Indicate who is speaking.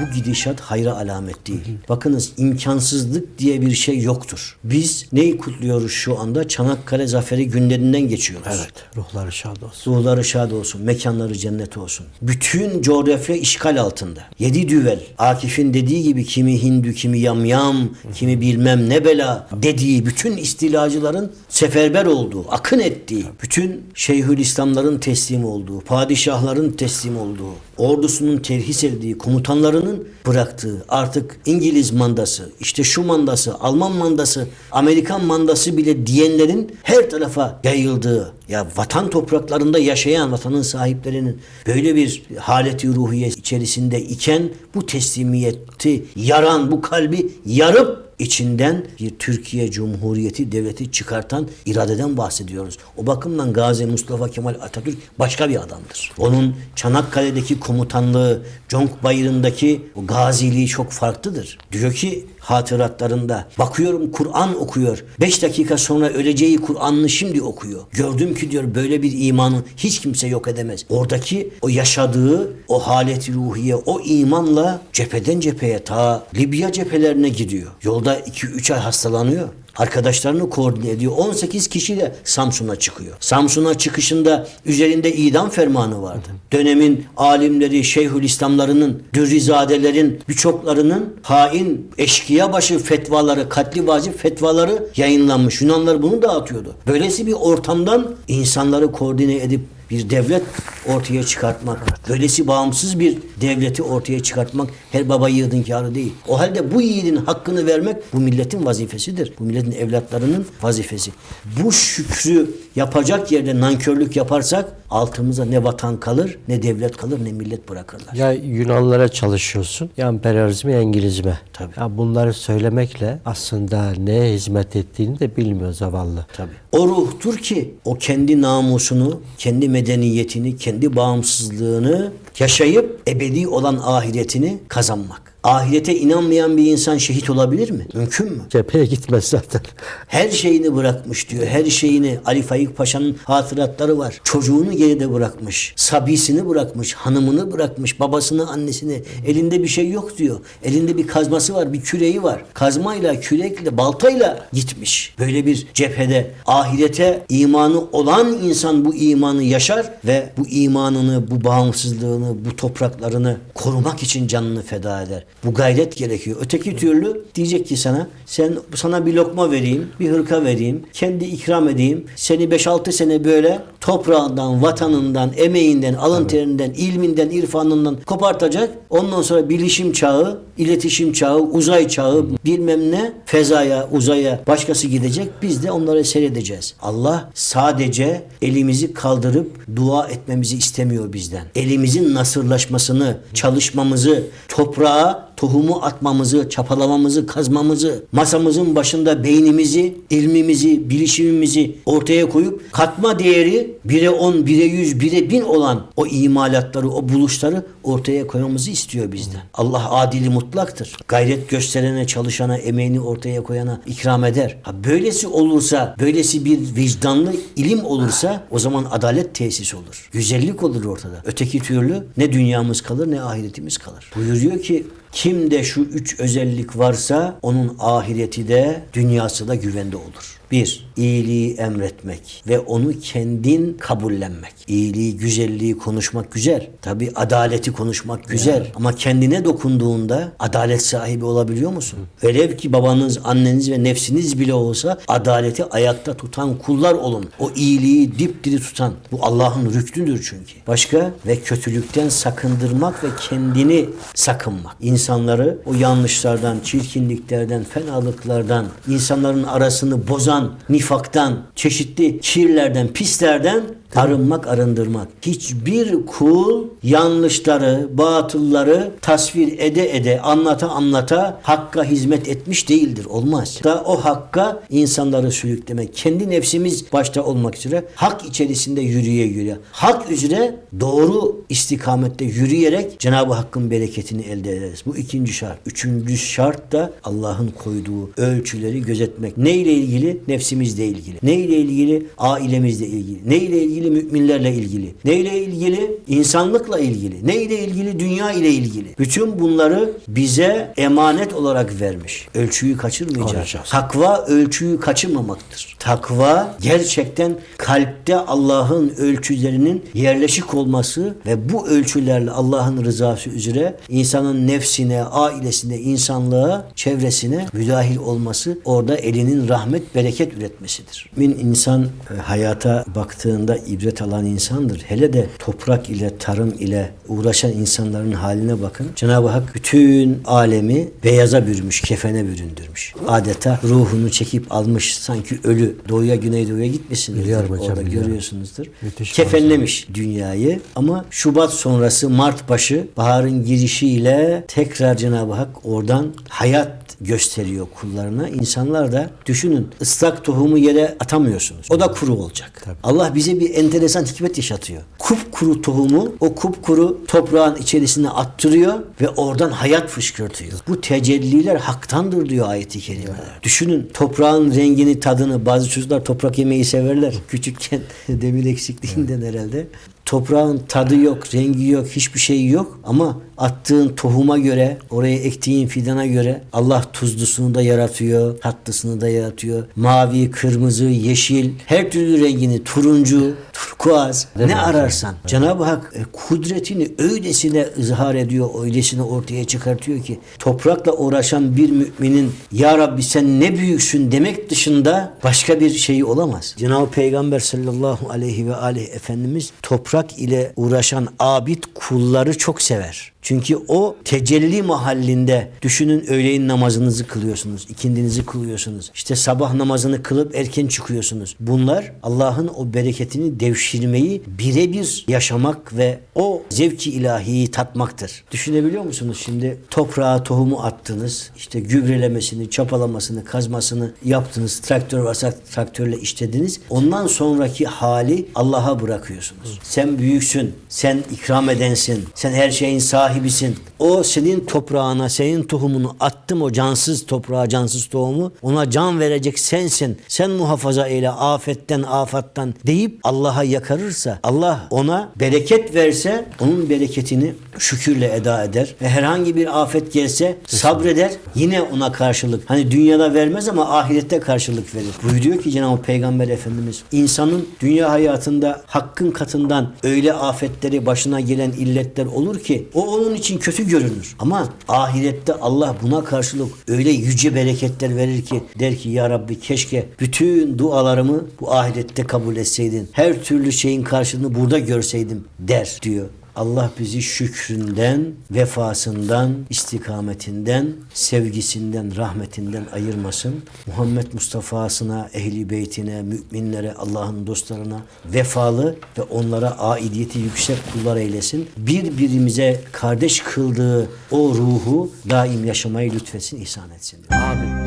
Speaker 1: Bu gidişat hayra alamet değil. Bakınız imkansızlık diye bir şey yoktur. Biz neyi kutluyoruz şu anda? Çanakkale Zaferi günlerinden geçiyoruz.
Speaker 2: Evet. Ruhları şad olsun.
Speaker 1: Ruhları şad olsun, mekanları cennet olsun. Bütün coğrafya işgal altında. Yedi düvel. Akif'in dediği gibi kimi Hindu, kimi yamyam, kimi bilmem ne bela dediği bütün istilacıların seferber olduğu, akın ettiği, bütün Şeyhülislamların teslim olduğu, padişahların teslim olduğu, ordusunun terhis edildiği, komutanlarının bıraktığı artık İngiliz mandası, işte şu mandası, Alman mandası, Amerikan mandası bile diyenlerin her tarafa yayıldığı, ya vatan topraklarında yaşayan vatanın sahiplerinin böyle bir haleti ruhiye içerisinde iken bu teslimiyeti yaran, bu kalbi yarıp içinden bir Türkiye Cumhuriyeti devleti çıkartan iradeden bahsediyoruz. O bakımdan Gazi Mustafa Kemal Atatürk başka bir adamdır. Onun Çanakkale'deki komutanlığı, Conk Bayırı'ndaki o gaziliği çok farklıdır. Diyor ki hatıratlarında bakıyorum Kur'an okuyor. Beş dakika sonra öleceği Kur'an'ını şimdi okuyor. Gördüm ki diyor böyle bir imanı hiç kimse yok edemez. Oradaki o yaşadığı o haleti ruhiye, o imanla cepheden cepheye ta Libya cephelerine gidiyor. Yolda 2-3 ay hastalanıyor. Arkadaşlarını koordine ediyor. 18 kişiyle Samsun'a çıkıyor. Samsun'a çıkışında üzerinde idam fermanı vardı. Dönemin alimleri, şeyhülislamlarının, dürrizadelerin birçoklarının hain, eşkıya başı fetvaları, katli vacip fetvaları yayınlanmış. Yunanlar bunu dağıtıyordu. Böylesi bir ortamdan insanları koordine edip bir devlet ortaya çıkartmak, böylesi bağımsız bir devleti ortaya çıkartmak her baba yiğidin kârı değil. O halde bu yiğidin hakkını vermek bu milletin vazifesidir. Bu milletin evlatlarının vazifesi. Bu şükrü yapacak yerde nankörlük yaparsak altımıza ne vatan kalır, ne devlet kalır, ne millet bırakırlar.
Speaker 2: Ya Yunanlara çalışıyorsun, ya emperyalizme, ya İngilizme.
Speaker 1: Tabii.
Speaker 2: Ya bunları söylemekle aslında neye hizmet ettiğini de bilmiyor zavallı.
Speaker 1: Tabii. O ruhtur ki o kendi namusunu, kendi medeniyetini, kendi bağımsızlığını yaşayıp ebedi olan ahiretini kazanmak. Ahirete inanmayan bir insan şehit olabilir mi? Mümkün mü?
Speaker 2: Cepheye gitmez zaten.
Speaker 1: Her şeyini bırakmış diyor. Her şeyini Ali Faik Paşa'nın hatıratları var. Çocuğunu geride bırakmış. Sabisini bırakmış. Hanımını bırakmış. Babasını, annesini. Elinde bir şey yok diyor. Elinde bir kazması var. Bir küreği var. Kazmayla, kürekle, baltayla gitmiş. Böyle bir cephede ahirete imanı olan insan bu imanı yaşar ve bu imanını, bu bağımsızlığını, bu topraklarını korumak için canını feda eder. Bu gayret gerekiyor. Öteki türlü diyecek ki sana sen sana bir lokma vereyim, bir hırka vereyim, kendi ikram edeyim. Seni 5-6 sene böyle toprağından, vatanından, emeğinden, alın terinden, ilminden, irfanından kopartacak. Ondan sonra bilişim çağı, iletişim çağı, uzay çağı, bilmem ne fezaya, uzaya başkası gidecek. Biz de onları seyredeceğiz. Allah sadece elimizi kaldırıp dua etmemizi istemiyor bizden. Elimizin nasırlaşmasını, çalışmamızı, toprağa tohumu atmamızı, çapalamamızı, kazmamızı, masamızın başında beynimizi, ilmimizi, bilişimimizi ortaya koyup katma değeri 1'e 10, 1'e 100, 1'e 1000 olan o imalatları, o buluşları ortaya koymamızı istiyor bizden. Allah adili mutlaktır. Gayret gösterene, çalışana, emeğini ortaya koyana ikram eder. Ha böylesi olursa, böylesi bir vicdanlı ilim olursa o zaman adalet tesis olur. Güzellik olur ortada. Öteki türlü ne dünyamız kalır ne ahiretimiz kalır. Buyuruyor ki Kimde şu üç özellik varsa onun ahireti de dünyası da güvende olur. Bir, iyiliği emretmek ve onu kendin kabullenmek. İyiliği, güzelliği konuşmak güzel. Tabi adaleti konuşmak güzel. Ama kendine dokunduğunda adalet sahibi olabiliyor musun? Velev ki babanız, anneniz ve nefsiniz bile olsa adaleti ayakta tutan kullar olun. O iyiliği dipdiri tutan. Bu Allah'ın rüknüdür çünkü. Başka ve kötülükten sakındırmak ve kendini sakınmak. İnsanları o yanlışlardan, çirkinliklerden, fenalıklardan, insanların arasını bozan nifaktan, çeşitli kirlerden, pislerden arınmak, arındırmak. Hiçbir kul yanlışları, batılları tasvir ede ede, anlata anlata hakka hizmet etmiş değildir. Olmaz. Da o hakka insanları sürüklemek, kendi nefsimiz başta olmak üzere hak içerisinde yürüye yürüye. Hak üzere doğru istikamette yürüyerek Cenab-ı Hakk'ın bereketini elde ederiz. Bu ikinci şart. Üçüncü şart da Allah'ın koyduğu ölçüleri gözetmek. Ne ile ilgili? Nefsimizle ilgili. Ne ile ilgili? Ailemizle ilgili. Ne ile ilgili? İlgili? Müminlerle ilgili. Neyle ilgili? İnsanlıkla ilgili. Neyle ilgili? Dünya ile ilgili. Bütün bunları bize emanet olarak vermiş. Ölçüyü kaçırmayacağız. Takva ölçüyü kaçırmamaktır. Takva gerçekten kalpte Allah'ın ölçülerinin yerleşik olması ve bu ölçülerle Allah'ın rızası üzere insanın nefsine, ailesine, insanlığa, çevresine müdahil olması orada elinin rahmet, bereket üretmesidir. Min insan e, hayata baktığında ibret alan insandır. Hele de toprak ile, tarım ile uğraşan insanların haline bakın. Cenab-ı Hak bütün alemi beyaza bürümüş, kefene büründürmüş. Adeta ruhunu çekip almış sanki ölü doğuya güneydoğuya gitmesin.
Speaker 2: Biliyorum hocam,
Speaker 1: Orada
Speaker 2: biliyorum.
Speaker 1: görüyorsunuzdur.
Speaker 2: Müthiş
Speaker 1: Kefenlemiş dünyayı ama Şubat sonrası Mart başı baharın girişiyle tekrar Cenab-ı Hak oradan hayat gösteriyor kullarına. İnsanlar da düşünün ıslak tohumu yere atamıyorsunuz. O da kuru olacak. Allah bize bir enteresan hikmet yaşatıyor. Kupkuru tohumu o kupkuru toprağın içerisine attırıyor ve oradan hayat fışkırtıyor. Bu tecelliler haktandır diyor ayeti kerimeler. Düşünün toprağın rengini, tadını bazı çocuklar toprak yemeyi severler. Küçükken demir eksikliğinden herhalde. Toprağın tadı yok, rengi yok, hiçbir şey yok ama attığın tohuma göre, oraya ektiğin fidana göre Allah tuzlusunu da yaratıyor, tatlısını da yaratıyor. Mavi, kırmızı, yeşil, her türlü rengini, turuncu, turkuaz
Speaker 2: Değil
Speaker 1: ne
Speaker 2: mi?
Speaker 1: Ararsan. Cenab-ı Hak e, kudretini öylesine izhar ediyor, öylesine ortaya çıkartıyor ki toprakla uğraşan bir müminin Ya Rabbi sen ne büyüksün demek dışında başka bir şeyi olamaz. Cenab-ı Peygamber sallallahu aleyhi ve aleyhi Efendimiz toprak ile uğraşan abid kulları çok sever. Çünkü o tecelli mahallinde düşünün öğleyin namazınızı kılıyorsunuz, ikindinizi kılıyorsunuz. İşte sabah namazını kılıp erken çıkıyorsunuz. Bunlar Allah'ın o bereketini devşirmeyi birebir yaşamak ve o zevki ilahiyi tatmaktır. Düşünebiliyor musunuz? Şimdi toprağa tohumu attınız. işte gübrelemesini, çapalamasını, kazmasını yaptınız. Traktör varsa traktörle işlediniz. Ondan sonraki hali Allah'a bırakıyorsunuz. Sen büyüksün, sen ikram edensin, sen her şeyin sahibisin. O senin toprağına, senin tohumunu attım o cansız toprağa, cansız tohumu. Ona can verecek sensin. Sen muhafaza eyle afetten, afattan deyip Allah'a yakarırsa, Allah ona bereket verse onun bereketini şükürle eda eder. Ve herhangi bir afet gelse sabreder. Yine ona karşılık. Hani dünyada vermez ama ahirette karşılık verir. Buyuruyor ki Cenab-ı Peygamber Efendimiz insanın dünya hayatında hakkın katından öyle afetleri başına gelen illetler olur ki o onun için görünür. Ama ahirette Allah buna karşılık öyle yüce bereketler verir ki der ki ya Rabbi keşke bütün dualarımı bu ahirette kabul etseydin. Her türlü şeyin karşılığını burada görseydim der diyor. Allah bizi şükründen, vefasından, istikametinden, sevgisinden, rahmetinden ayırmasın. Muhammed Mustafa'sına, ehli beytine, müminlere, Allah'ın dostlarına vefalı ve onlara aidiyeti yüksek kullar eylesin. Birbirimize kardeş kıldığı o ruhu daim yaşamayı lütfetsin, ihsan etsin.
Speaker 2: Amin.